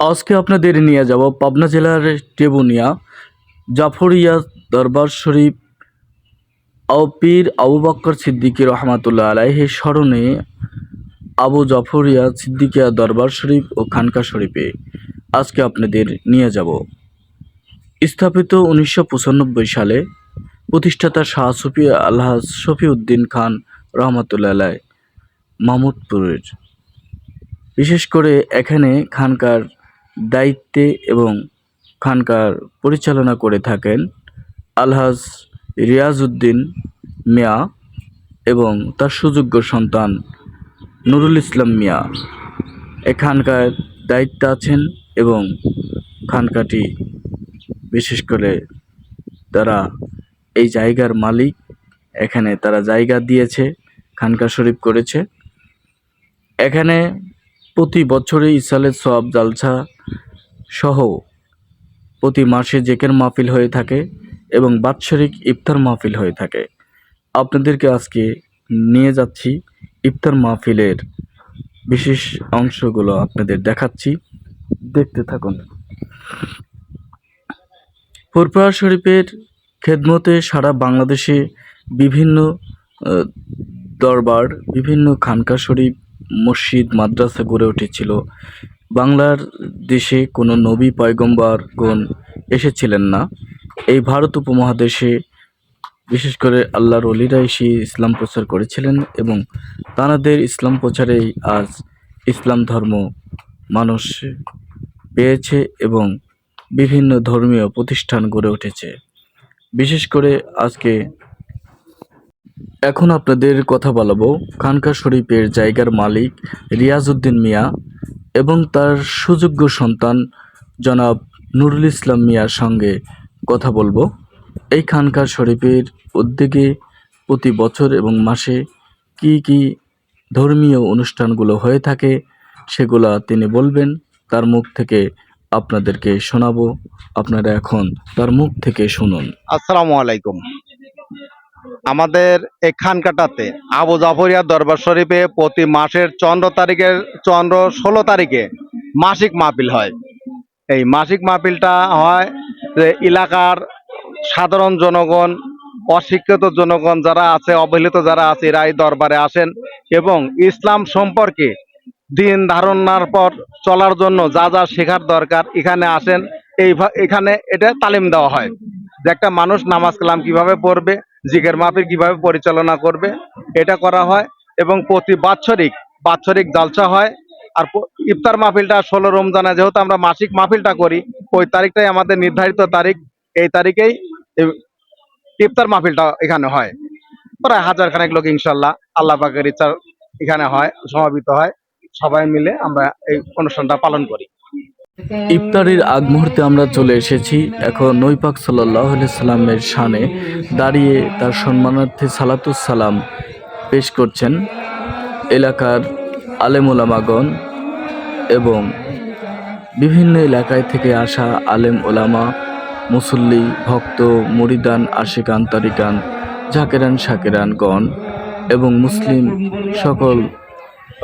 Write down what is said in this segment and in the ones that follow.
আজকে আপনাদের নিয়ে যাব পাবনা জেলার টেবুনিয়া জাফরিয়া দরবার শরীফ ও পীর আবু বক্কর সিদ্দিকী রহমাতুল্লাহ আলাইহের স্মরণে আবু জাফরিয়া সিদ্দিকিয়া দরবার শরীফ ও খানকা শরীফে আজকে আপনাদের নিয়ে যাব। স্থাপিত উনিশশো পঁচানব্বই সালে প্রতিষ্ঠাতা শাহ সুফি আল্লাহ শফিউদ্দিন খান রহমতুল্লাহ আলাই মাহমুদপুরের বিশেষ করে এখানে খানকার দায়িত্বে এবং খানকার পরিচালনা করে থাকেন আলহাজ রিয়াজউদ্দিন মিয়া এবং তার সুযোগ্য সন্তান নুরুল ইসলাম মিয়া। এখানকার দায়িত্বে আছেন এবং খানকাটি বিশেষ করে তারা এই জায়গার মালিক। এখানে তারা জায়গা দিয়েছে, খানকা শরীফ করেছে। এখানে প্রতি বছরই ইসালের সব জালসা সহ প্রতি মাসে জেকের মাহফিল হয়ে থাকে এবং বাৎসরিক ইফতার মাহফিল হয়ে থাকে। আপনাদেরকে আজকে নিয়ে যাচ্ছি ইফতার মাহফিলের বিশেষ অংশগুলো আপনাদের দেখাচ্ছি। দেখতে থাকুন। ফুরফুরা শরীফের খেদমতে সারা বাংলাদেশে বিভিন্ন দরবার, বিভিন্ন খানকা শরীফ, মসজিদ, মাদ্রাসা গড়ে উঠেছিল। বাংলার দেশে কোনো নবী পয়গম্বরগণ এসেছিলেন না। এই ভারত উপমহাদেশে বিশেষ করে আল্লাহর অলিরা এসে ইসলাম প্রচার করেছিলেন এবং তাঁদের ইসলাম প্রচারেই আজ ইসলাম ধর্ম মানুষ পেয়েছে এবং বিভিন্ন ধর্মীয় প্রতিষ্ঠান গড়ে উঠেছে। বিশেষ করে আজকে এখন আপনাদের কথা বলাবো। খানকা শরীফের জায়গার মালিক রিয়াজউদ্দিন মিয়া এবং তার সুযোগ্য সন্তান জনাব নুরুল ইসলাম মিয়ার সঙ্গে কথা বলব। এই খানকা শরীফের উদ্যোগে প্রতি বছর এবং মাসে কি কি ধর্মীয় অনুষ্ঠানগুলো হয়ে থাকে সেগুলা তিনি বলবেন। তার মুখ থেকে আপনাদেরকে শোনাবো। আপনারা এখন তার মুখ থেকে শুনুন। আসসালামু আলাইকুম। আমাদের এই খানকাটাতে আবু জাফরিয়া দরবার শরীফে প্রতি মাসের চন্দ্র তারিখের, চন্দ্র ষোলো তারিখে মাসিক মাহফিল হয়। এই মাসিক মাহফিলটা হয় যে এলাকার সাধারণ জনগণ, অশিক্ষিত জনগণ যারা আছে, অবহেলিত যারা আছে, এরা এই দরবারে আসেন এবং ইসলাম সম্পর্কে দিন ধারণার পর চলার জন্য যা যা শেখার দরকার এখানে আসেন। এই এখানে এটা তালিম দেওয়া হয় যে একটা মানুষ নামাজ কালাম কীভাবে পড়বে জিকের মাহফিল কীভাবে পরিচালনা করবে, এটা করা হয় এবং প্রতি বাৎসরিক বাৎসরিক জালসা হয়। আর ইফতার মাহফিলটা ষোলো রমজানে যেহেতু আমরা মাসিক মাহফিলটা করি, ওই তারিখটাই আমাদের নির্ধারিত তারিখ। এই তারিখেই ইফতার মাহফিলটা এখানে হয়। প্রায় হাজার খানেক লোক ইনশাল্লাহ আল্লাহ পাকের ইচ্ছা এখানে হয় সমাবেত হয়। সবাই মিলে আমরা এই অনুষ্ঠানটা পালন করি। ইফতারের আগ মুহূর্তে আমরা চলে এসেছি এখন নৈপাক সাল্লাহ সাল্লামের শানে, দাঁড়িয়ে তার সম্মানার্থে সালাতুস সালাম পেশ করছেন এলাকার আলেম ওলামাগণ এবং বিভিন্ন এলাকায় থেকে আসা আলেম ওলামা মুসল্লি, ভক্ত, মুরিদান আশিকান তারিকান জাকেরান, শাকেরানগণ এবং মুসলিম সকল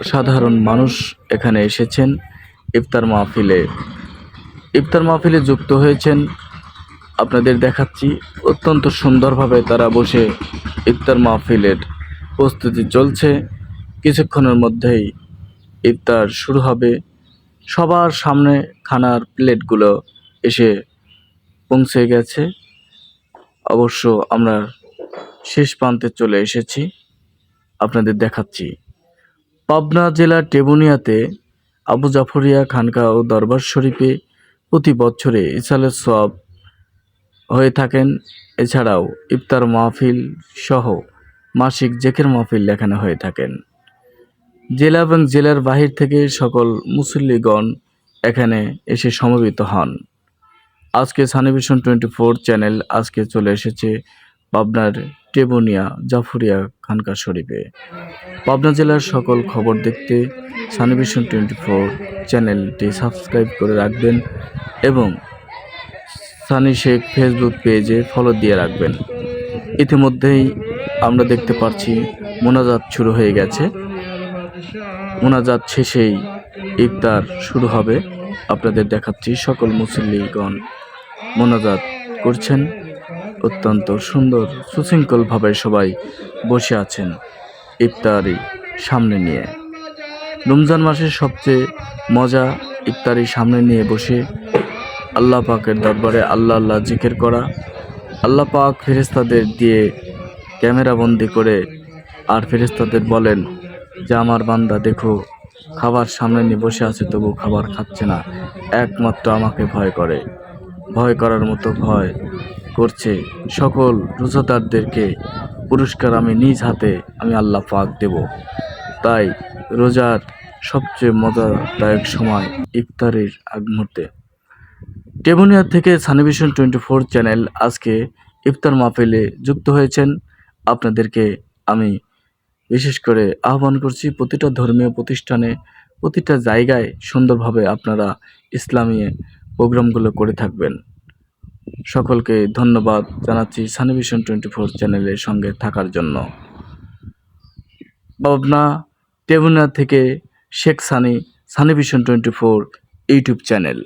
সাধারণ মানুষ এখানে এসেছেন। ইফতার মাহফিলে ইফতার মাহফিলে যুক্ত হয়েছেন। আপনাদের দেখাচ্ছি, অত্যন্ত সুন্দরভাবে তারা বসে ইফতার মাহফিলের প্রস্তুতি চলছে। কিছুক্ষণের মধ্যেই ইফতার শুরু হবে। সবার সামনে খানার প্লেটগুলো এসে পৌঁছে গেছে। অবশ্য আমরা শেষ প্রান্তে চলে এসেছি। আপনাদের দেখাচ্ছি। পাবনা জেলার টেবুনিয়াতে আবু জাফরিয়া খানকা ও দরবার শরীফে প্রতি বছরে ইসালের সব হয়ে থাকেন। এছাড়াও ইফতার মাহফিল সহ মাসিক জেকের মাহফিল এখানে হয়ে থাকেন। জেলা এবং জেলার বাহির থেকে সকল মুসল্লিগণ এখানে এসে সমবেত হন। আজকে সানিভিশন টোয়েন্টি ফোর চ্যানেল আজকে চলে এসেছে পাবনার টেবুনিয়া জাফরিয়া খানকা শরীফে। পাবনা জেলার সকল খবর দেখতে সানিভিশন টোয়েন্টি ফোর চ্যানেলটি সাবস্ক্রাইব করে রাখবেন এবং সানি শেখ ফেসবুক পেজে ফলো দিয়ে রাখবেন। ইতিমধ্যেই আমরা দেখতে পাচ্ছি মোনাজাত শুরু হয়ে গেছে। মোনাজাত শেষেই ইফতার শুরু হবে। আপনাদের দেখাচ্ছি সকল মুসল্লিগণ মোনাজাত করছেন। অত্যন্ত সুন্দর, সুশৃঙ্খলভাবে সবাই বসে আছেন ইফতারি সামনে নিয়ে। রমজান মাসের সবচেয়ে মজা ইফতারি সামনে নিয়ে বসে আল্লাহ পাকের দরবারে আল্লাহ আল্লাহ জিকের করা, আল্লাহ পাক ফেরেস্তাদের দিয়ে ক্যামেরা বন্দি করে আর ফেরেস্তাদের বলেন, যে আমার বান্দা, দেখো, খাবার সামনে নিয়ে বসে আছে, তবু খাবার খাচ্ছে না। একমাত্র আমাকে ভয় করে। ভয় করার মতো ভয় করছে। সকল রোজাদারদেরকে পুরস্কার আমি নিজ হাতে আমি আল্লাহ পাক দেব। তাই রোজার সবচেয়ে মজাদায়ক সময় ইফতারের আগ মুহূর্তে। টেবুনিয়া থেকে সানিভিশন টোয়েন্টি ফোর চ্যানেল আজকে ইফতার মাহফিলে যুক্ত হয়েছেন। আপনাদেরকে আমি বিশেষ করে আহ্বান করছি, প্রতিটা ধর্মীয় প্রতিষ্ঠানে, প্রতিটা জায়গায় সুন্দরভাবে আপনারা ইসলামী প্রোগ্রামগুলো করে থাকবেন। সকলকে ধন্যবাদ জানাচ্ছি সানিভিশন টোয়েন্টি ফোর চ্যানেলের সঙ্গে থাকার জন্য। পাবনা টেবুনা থেকে Sheikh Sunny Sunnyvision twenty four YouTube channel.